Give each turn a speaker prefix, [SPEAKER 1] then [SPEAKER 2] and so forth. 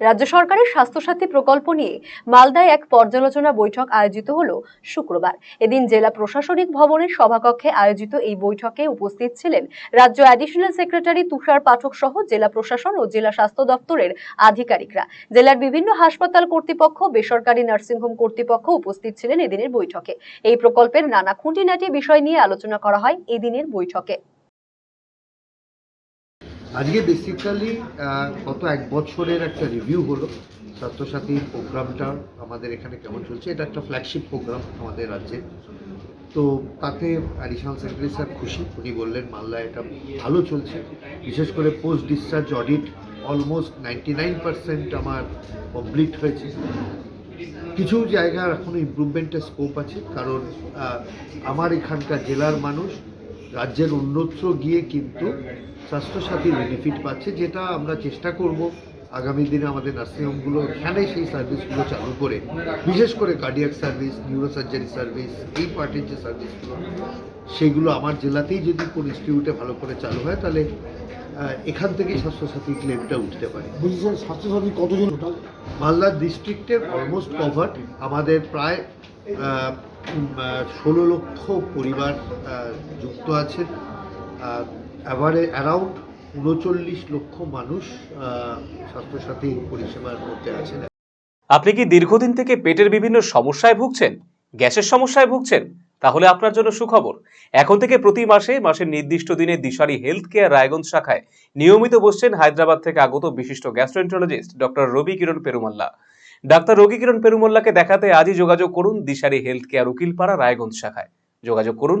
[SPEAKER 1] রাজ্য সরকারের স্বাস্থ্যসাথী প্রকল্প নিয়ে মালদায় এক পর্যালোচনা বৈঠক আয়োজিত হল শুক্রবার। এদিন জেলা প্রশাসনিক ভবনের সভাকক্ষে আয়োজিত এই বৈঠকে উপস্থিত ছিলেন রাজ্য অ্যাডিশনাল সেক্রেটারি তুষার পাঠক সহ জেলা প্রশাসন ও জেলা স্বাস্থ্য দপ্তরের আধিকারিকরা। জেলার বিভিন্ন হাসপাতাল কর্তৃপক্ষ, বেসরকারি নার্সিংহোম কর্তৃপক্ষ উপস্থিত ছিলেন এদিনের বৈঠকে। এই প্রকল্পের নানা খুঁটিনাটি বিষয় নিয়ে আলোচনা করা হয় এদিনের বৈঠকে।
[SPEAKER 2] আজকে বেসিক্যালি গত এক বছরের একটা রিভিউ হলো। স্বাস্থ্যসাথী প্রোগ্রামটা আমাদের এখানে কেমন চলছে? এটা একটা ফ্ল্যাগশিপ প্রোগ্রাম আমাদের রাজ্যে। তো তাতে অ্যাডিশনাল সেক্রেটারি স্যার খুশি। উনি বললেন, মালদা, এটা ভালো চলছে। বিশেষ করে post discharge audit almost ninety nine percent আমার কমপ্লিট হয়েছে। কিছু জায়গার এখনও ইমপ্রুভমেন্টের স্কোপ আছে। কারণ আমার এখানকার জেলার মানুষ রাজ্যের অন্যত্র গিয়ে কিন্তু স্বাস্থ্যসাথী বেনিফিট পাচ্ছে যেটা আমরা চেষ্টা করব। আগামী দিনে আমাদের নার্সিংহোমগুলো এখানে সেই সার্ভিসগুলো চালু করে বিশেষ করে কার্ডিয়াক সার্ভিস নিউরোসার্জারি সার্ভিস এই পার্টির যে সার্ভিসগুলো সেগুলো আমার জেলাতেই যদি কোনো ইনস্টিটিউটে ভালো করে চালু হয় তাহলে এখান থেকেই স্বাস্থ্যসাথী ক্লেমটা উঠতে পারে।
[SPEAKER 3] স্যার স্বাস্থ্যসাথী কতজন
[SPEAKER 2] মালদা ডিস্ট্রিক্টের অলমোস্ট কভার আমাদের প্রায় ষোলো লক্ষ পরিবার যুক্ত আছে অ্যাভারে অ্যারাউন্ড উনচল্লিশ লক্ষ মানুষ স্বাস্থ্যসাথী পরিষেবার মধ্যে আছেন।
[SPEAKER 4] আপনি কি দীর্ঘদিন থেকে পেটের বিভিন্ন সমস্যায় ভুগছেন? গ্যাসের সমস্যায় ভুগছেন? তাহলে আপনার জন্য সুখবর। এখন থেকে প্রতি মাসে, মাসের নির্দিষ্ট দিনে দিশারি হেলথ কেয়ার রায়গঞ্জ শাখায় নিয়মিত বসছেন হায়দ্রাবাদ থেকে আগত বিশিষ্ট gastroenterologist doctor Ravi Kiran Perumalla. Doctor Ravi Kiran পেরুমাল্লাকে দেখাতে আজই যোগাযোগ করুন দিশারি হেলথ কেয়ার উকিলপাড়া রায়গঞ্জ শাখায়। যোগাযোগ করুন